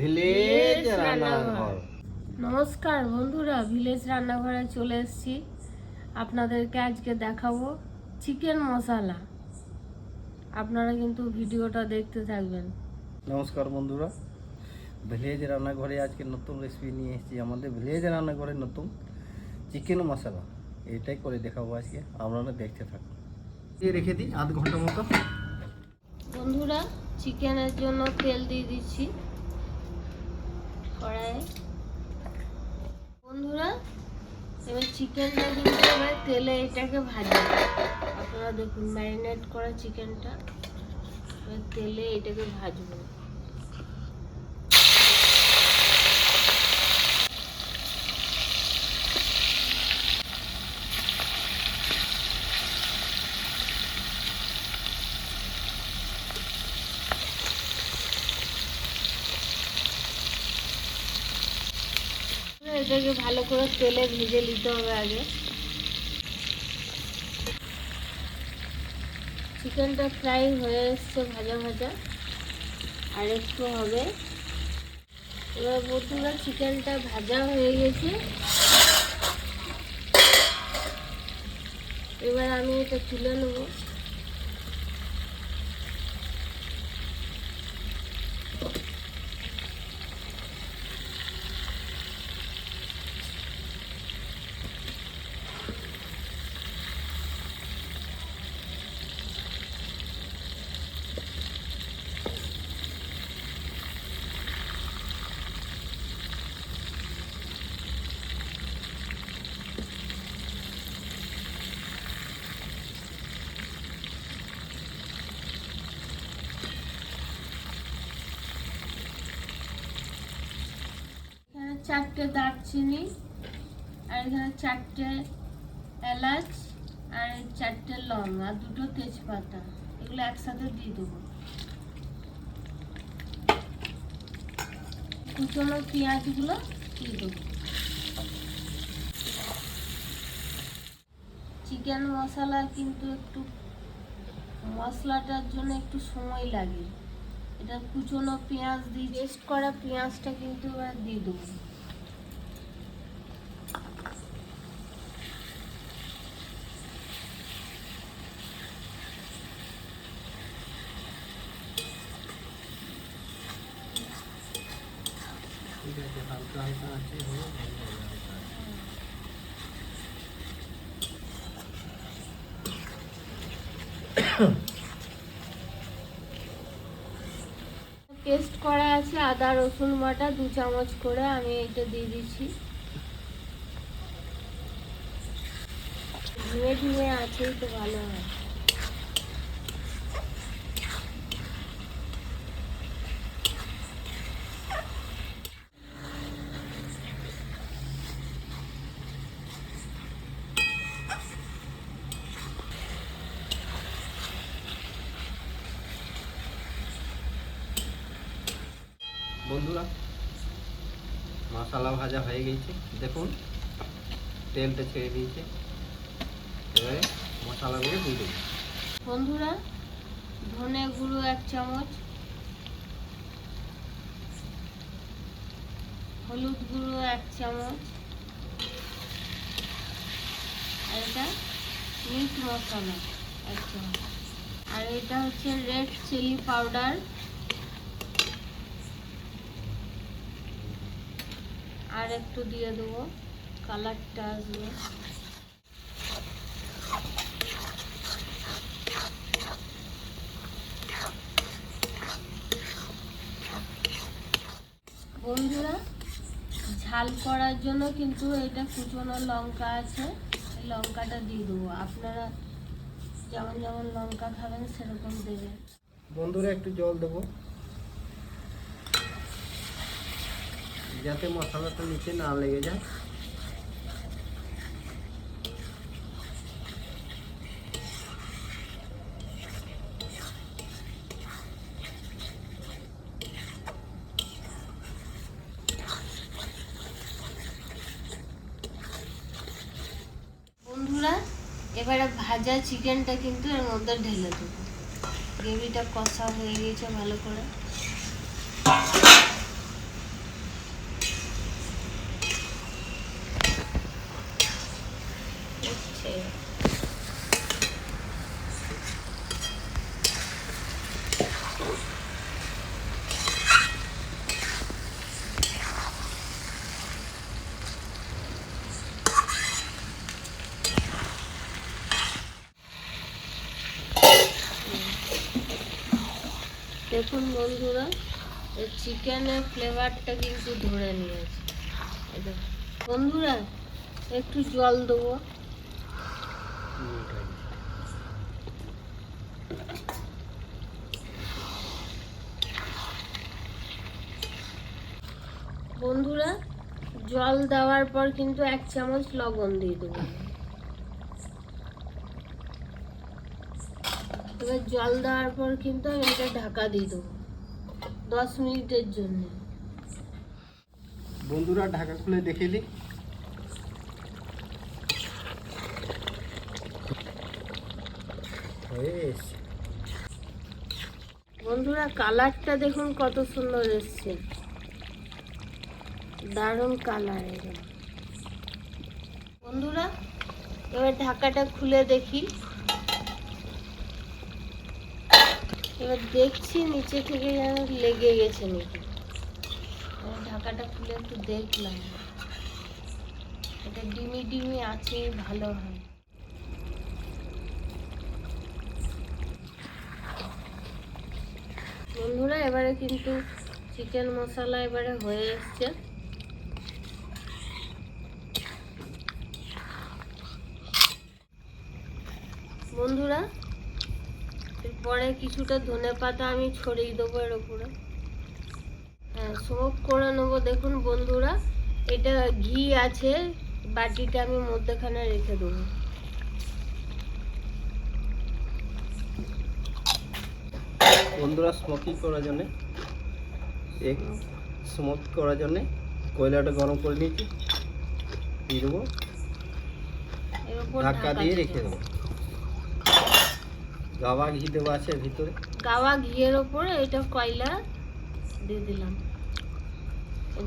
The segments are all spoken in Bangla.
ভিলেজ রান্নাঘর। নমস্কার বন্ধুরা ভিলেজ রান্নাঘরে চলে এসেছি। আপনাদেরকে আজকে দেখাবো চিকেন মশলা। আপনারা কিন্তু ভিডিওটা দেখতে থাকবেন। নমস্কার বন্ধুরা ভিলেজ রান্নাঘরে আজকে নতুন রেসিপি নিয়ে এসেছি আমাদের। ভিলেজ রান্নাঘরে নতুন চিকেন মশলা এটাই করে দেখাবো আজকে। আপনারা দেখতে থাকুন। দিয়ে রেখে দিই আধ ঘণ্টা মতো। বন্ধুরা চিকেনের জন্য তেল দিয়ে দিচ্ছি। কড়াইয়ে বন্ধুরা, এবার চিকেনটা তেলে এটাকে ভাজি। আপনারা দেখুন ম্যারিনেট করা চিকেনটা। এবার তেলে এটাকে ভাজবো। এটাকে ভালো করে তেলে ভেজে নিতে হবে আগে। চিকেনটা ফ্রাই হয়ে এসছে ভাজা ভাজা। আর একটু হবে। এবার বন্ধুরা, চিকেনটা ভাজা হয়ে গেছে। এবার আমি এটা তুলে নেব এখানে চারটে দারচিনি, আর এখানে চারটে এলাচ, আর চারটে লং আর দুটো তেজপাতা। এগুলো একসাথে দিয়ে দেবো। কুচনো পেঁয়াজগুলো দিয়ে দেবো। চিকেন মশলা কিন্তু একটু, মশলাটার জন্য একটু সময় লাগে। এটা কুচনো পেঁয়াজ দিয়ে, পেস্ট করা পেঁয়াজটা কিন্তু দিয়ে দেবো। পেস্ট করা আছে আদা, রসুন বাটা, দু চামচ করে আমি এটা দিয়ে দিচ্ছি। ধুয়ে ধুয়ে আছেই তো ভালো হয়। বন্ধুরা মশলা ভাজা হয়ে গেছে। দেখুন, তেলটা ছেড়ে দিয়েছে। এবারে মশলাগুলো দিয়ে দেবো। বন্ধুরা, ধনে গুঁড়ো এক চামচ, হলুদ গুঁড়ো এক চামচ, আর এটা মিট মশলা এক চামচ। আর এটা হচ্ছে রেড চিলি পাউডার আর একটু দিয়ে দেবো, কালারটা আসবে বন্ধুরা, ঝাল করার জন্য কিন্তু এটা কুচনো লঙ্কা আছে, এই লঙ্কাটা দিয়ে দেবো। আপনারা যেমন যেমন লঙ্কা খাবেন, সেরকম দেবেন। বন্ধুরা, একটু জল দেবো। যাতে মশলাটা নিচে না লেগে যায়। এবারে ভাজা চিকেনটা কিন্তু এর মধ্যে ঢেলে দেবো। গ্রেভিটা কষা হয়ে গেছে ভালো করে। দেখুন বন্ধুরা চিকেনের ফ্লেভারটা কিন্তু ধরে নিয়েছে। বন্ধুরা, একটু জল দেবো। বন্ধুরা, জল দেওয়ার পর কিন্তু এক চামচ লবণ দিয়ে দেবো। এবার জল দেওয়ার পর কিন্তু আমি এটা ঢাকা দিয়ে দেবো দশ মিনিটের জন্য। বন্ধুরা ঢাকা খুলে দেখে এসছে। বন্ধুরা কালারটা দেখুন কত সুন্দর এসছে। দারুণ কালার বন্ধুরা এবার ঢাকাটা খুলে দেখি। এবার দেখছি নিচে থেকে যেন লেগে গেছে নাকি। ঢাকাটা খুলে একটু দেখলাম। এটা ডিমি ডিমি আছে, ভালো হয়। বন্ধুরা, এবারে কিন্তু চিকেন মশলা এবারে হয়ে এসছে। বন্ধুরা এরপরে কিছুটা ধনে পাতা আমি ছড়িয়ে দেবো এর উপরে। হ্যাঁ স্মোক করে নেব। দেখুন বন্ধুরা এটা ঘি আছে বাটিটা আমি মধ্যখানে রেখে দেবো। বন্ধুরা স্মোকিং করার জন্যে এক স্মোক করার জন্যে কয়লাটা গরম করে নিয়েছি দিয়ে দেবো। এর উপর ধাক্কা দিয়ে রেখে দেবো। গাওয়া ঘি দেওয়া আছে ভিতরে। গাওয়া ঘিয়ের ওপরে এটা কয়লা দিয়ে দিলাম।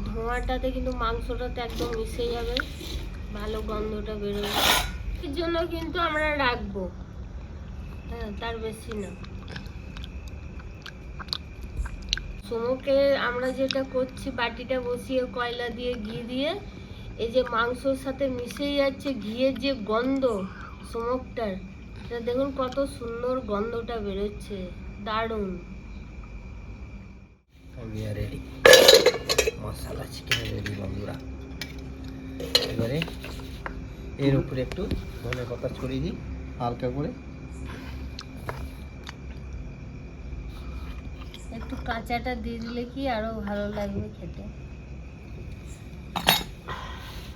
ধোঁয়াটাতে কিন্তু মাংসটাতে একদম মিশে যাবে, ভালো গন্ধটা বেরোবে। এর জন্য কিন্তু আমরা রাখব। হ্যাঁ তার বেশি না। সমুকে আমরা যেটা করছি, বাটিটা বসিয়ে কয়লা দিয়ে ঘি দিয়ে, এই যে মাংসর সাথে মিশে যাচ্ছে ঘিয়ের যে গন্ধ সমুকটার এটা দেখুন কত সুন্দর গন্ধটা বেরোচ্ছে। দারুণ। আমি রেডি মশলা চিকেন রেডি বন্ধুরা। এবারে এর উপরে একটু ধনে পাতা ছড়িয়ে দিই হালকা করে। একটু কাঁচাটা দিয়ে দিলে কি আরও ভালো লাগবে খেতে?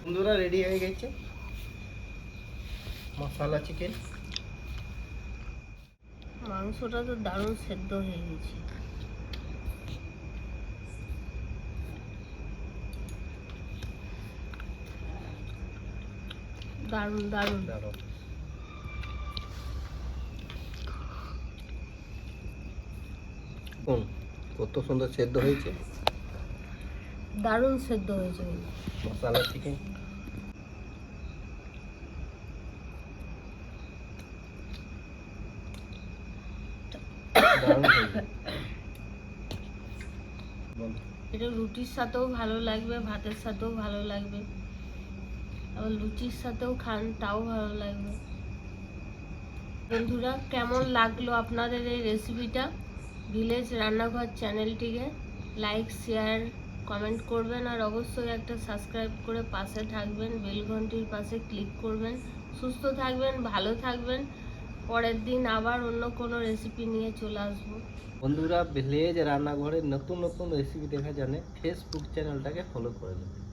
বন্ধুরা রেডি হয়ে গেছে। মশলা চিকেন মাংসটা তো দারুণ সেদ্ধ হয়ে গেছে। দারুণ দারুণ। দারুণ। কত সুন্দর সেদ্ধ হয়েছে। দারুণ সেদ্ধ হয়েছে। মশলা চিকেন। এটা রুটির সাথেও ভালো লাগবে, ভাতের সাথেও ভালো লাগবে। আবার লুচির সাথেও খান, তাও ভালো লাগবে। বন্ধুরা, কেমন লাগল আপনাদের এই রেসিপিটা ভিলেজ রান্নাঘর চ্যানেলটিকে লাইক শেয়ার কমেন্ট করবেন আর অবশ্যই একটা সাবস্ক্রাইব করে পাশে থাকবেন বেল ঘন্টির পাশে ক্লিক করবেন। সুস্থ থাকবেন, ভালো থাকবেন। পরের দিন আবার অন্য কোনো রেসিপি নিয়ে চলে আসব। বন্ধুরা, ভিলেজ রান্নাঘরের নতুন নতুন রেসিপি দেখা জন্য ফেসবুক চ্যানেলটাকে ফলো করে দেবেন